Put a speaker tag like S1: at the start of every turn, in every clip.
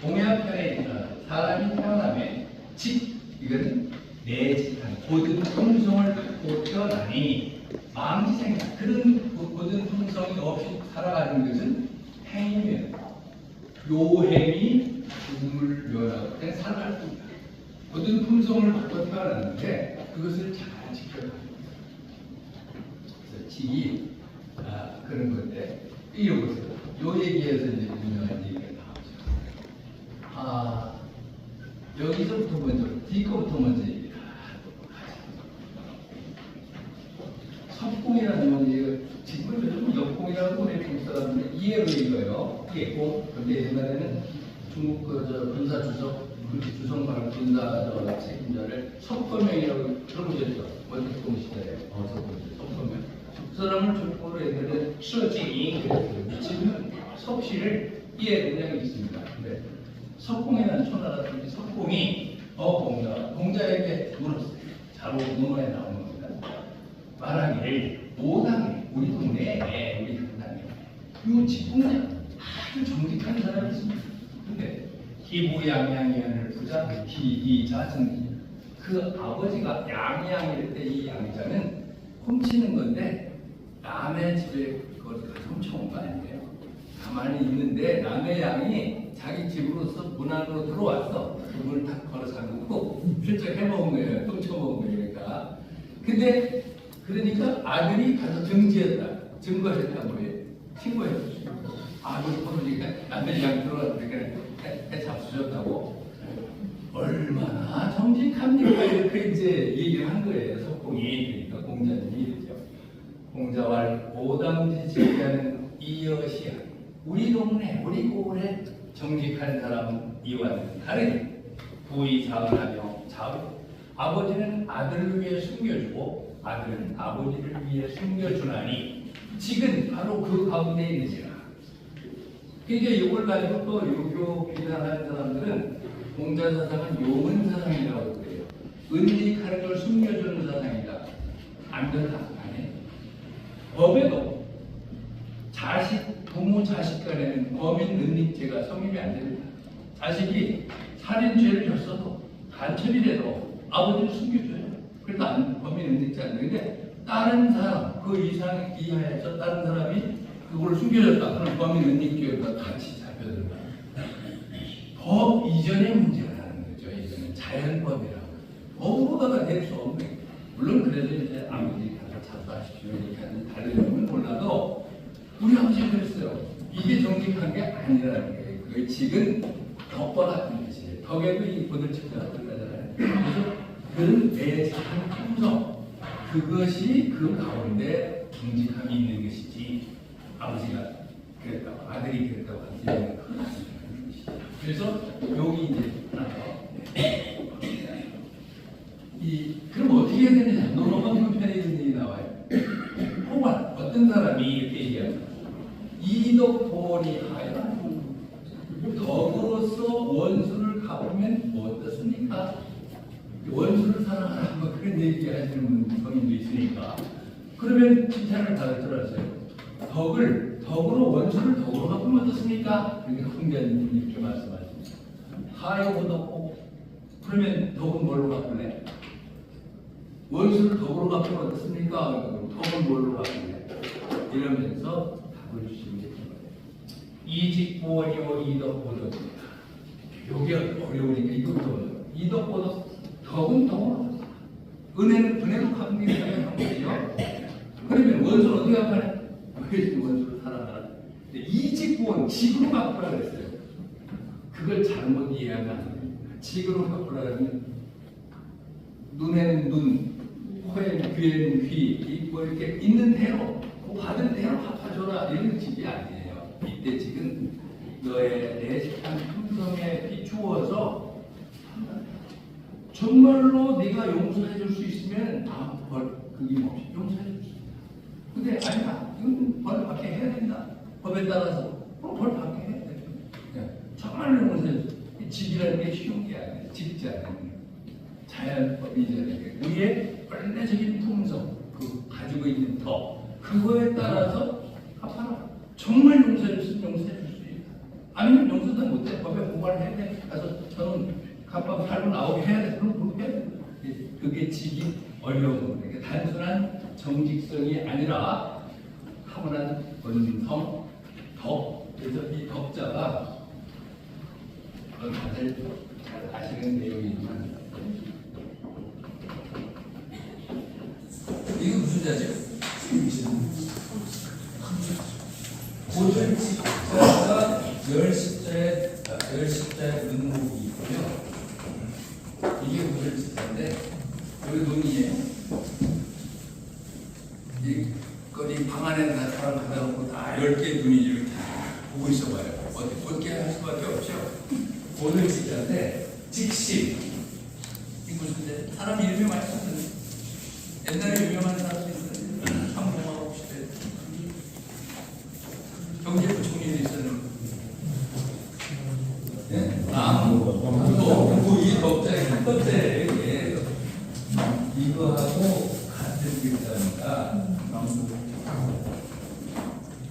S1: 동양편에 있는 사람이 태어나면 직 이거는 내직한 고든 품성을 갖고 태어나니 망지생이다. 그런 고- 고든 품성이 없이 살아가는 것은 행위예요. 요행이 죽음을 묘하고 그냥 살아갈 뿐이다. 고든 품성을 갖고 태어났는데 그것을 잘 지켜가는 직이 아, 그런 건데 이 요것을 요 얘기에서 이제 유명한 얘기가 나오죠. 아 여기서부터 먼저 뒤 거부터 먼저 얘기를 하도록 하죠. 석공이라는 건 이거 지금 요즘 역공이라고 우리 중국 사람들은 이해로 읽어요. 이게 공 근데 옛날에는 중국 그 저 군사 주석 그 주석만 군사 저 책임자를 석검명이라고 들어보셨죠? 원택동 시대에 어 석검명 그 사람을 중국어로 옛날에 서징이 그랬어요. 지금은 석씨를 이해된 적이 있습니다. 근데 석공이라는 천하라든지 석공이 어 공자 공자에게 물었어요. 자로 논어에 나오는 겁니다. 말하기를 오당에 우리 동네에 우리 강당에 요 직공자 아주 정직한 사람이 있습니다. 근데 기부양양이하늘 부자 기이자승기 그 아버지가 양양일 때 이 양자는 훔치는 건데 남의 집에 그걸 훔쳐온 거 아니에요. 가만히 있는데 남의 양이 자기 집으로서 문 안으로 들어와서 그 문을 탁 걸어 잠그고 슬쩍 해먹은 거예요. 훔쳐먹은 거예요. 그러니까. 근데 그러니까 아들이 가서 정지했다. 증거했단 거예요. 신고했어요. 아들이 모르니까 남의 양 들어왔으니까 해, 해 잡수셨다고. 얼마나 정직합니까? 이렇게 이제 얘기를 한 거예요. 석공이. 그러니까 공자님이 이랬죠. 공자왈 오당지 지기하는 이여시야. 우리 동네, 우리 고을에 정직한 사람은 이와는 다르니 부의 자은하며 자우. 아버지는 아들을 위해 숨겨주고 아들은 아버지를 위해 숨겨주나니 지금 바로 그 가운데 있느니라. 그러니까 이걸 가지고 또 유교 비난하는 사람들은 공자 사상은 용은 사상이라고 그래요. 은직하는 걸 숨겨주는 사상이다. 안 된다. 법에도 자식, 부모 자식 간에는 범인 은닉죄가 성립이 안 됩니다. 자식이 살인죄를 졌어도 간첩이라도 아버지를 숨겨줘요. 그래도 안, 범인 은닉죄 안 되는데 다른 사람, 그 이상 이하에서 다른 사람이 그걸 숨겨줬다. 그럼 범인 은닉죄가 같이 잡혀들어가. 법 이전의 문제라는 거죠. 이거는 자연법이라고. 법으로다가 낼수 없는. 물론 그래도 이제 아버지 가서 자수하십시오 이렇게 하는 다른 점은 몰라도 우리 아버지가 그랬어요. 이게 정직한 게 아니라는 거예요. 그 직은 덕과 같은 것이에요. 덕에도 이 보들치가 들어가잖아요. 그래서 그런 내직한 품성 그것이 그 가운데 정직함이 있는 것이지 아버지가 그랬다고 아들이 그랬다고 그건 아니라는 것이죠. 그래서 여기 이제 하나 더 이, 그럼 어떻게 해야 되느냐? 노노건 편에 있는 일이 나와요. 혹은 어떤 사람이 이렇게 얘기합니다. 이덕보리 하여 덕으로서 원수를 갚으면 어떻습니까? 원수를 사랑하라 뭐 그런 얘기 하시는 성인도 있으니까 그러면 칭찬을 알았어요. 덕을 덕으로 원수를 덕으로 갚으면 어떻습니까? 그러니까 훈자님 이렇게 말씀하십니다. 하여고 덕고 그러면 덕은 뭘로 갚을래? 원수를 덕으로 갚으면 어떻습니까? 덕은 뭘로 갚을래? 이러면서 거예요. 이직보 리오 이덕보덕입니다. 여기 어려우니까 이것도. 이덕보덕 덕은 덕으로 은혜는 당연한 거죠. 그러면 원수는 어떻게 갚아야 왜 원수를 사랑하라? 이직보는 직으로 갚으라 그랬어요. 그걸 잘못 이해하면. 직으로 갚으라 그러면 눈에는 눈, 코에는 귀에는 귀, 뭐 이렇게 있는 대로, 그 받은 대로 갚아줘라 이런 직이 아니에요. 이때 직은 너의 내식한 품성에 비추어서 정말로 네가 용서해 줄 수 있으면 아무 벌 그김없이 용서해 줄 수 있다. 근데 아니다. 이건 벌 받게 해야 된다. 법에 따라서 그럼 벌 받게 해야 돼. 네. 정말로 용서해 줄 수. 있다. 직이라는 게 쉬운 게 아니에요. 않은 게. 자연법이잖아요. 우리의 원래적인 품성, 그 가지고 있는 덕, 그거에 따라서 갚아라. 정말 용서해 줄 수, 있다. 아니면 명수도 못해. 법에 고발을 해야 돼. 가서 저는 갑밥 달고 나오게 해야 돼. 그럼 그렇게 해야 돼. 예, 그게 지기 어려운 거예요. 그러니까 단순한 정직성이 아니라 타고난 본성, 덕. 그래서 이 덕자가 다들 잘 아시는 내용이지만 이거 무슨 자죠? 고전 십자가 열 십자에 아, 열 십자에 눈목이 있고요. 이게 고전 십자인데 여기 눈이에요. 이 거기 방 안에 다 사람 가다 놓고 다 열 개 눈이 이렇게 다 보고 있어봐요. 어디 어떻게 할 수밖에 없죠. 고전 십자인데 직심 이 무슨 사람 이름이 많이 썼는데 옛날에 유명한 사람도 있었는데 삼봉하고 시대 경제부총리도 있었는데 네? 아, 덕자의 첫 번째 이게 이거하고 같은 글자니까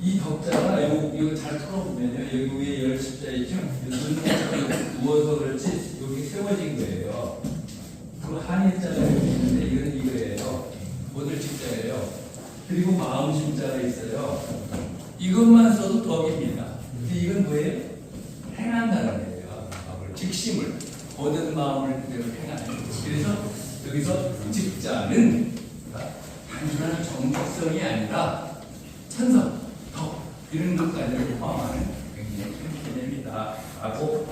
S1: 이 덕자가 요, 이거 잘 풀어보면요. 여기 위에 열 십자 있죠? 눈 누워서 그렇지 여기 세워진 거예요. 그 한의자가 여기 있는데 이건 이거예요. 모들 십자예요. 그리고 마음 십자가 있어요. 이것만 써도 덕입니다. 근데 이건 뭐예요? 행한다는 거예요 마음을, 직심을 모든 마음을 그대로 행하는 그래서 여기서 직자는 단순한 정직성이 아니라 천성, 덕 이런 것까지를 포함하는 굉장히 큰 개념이다 라고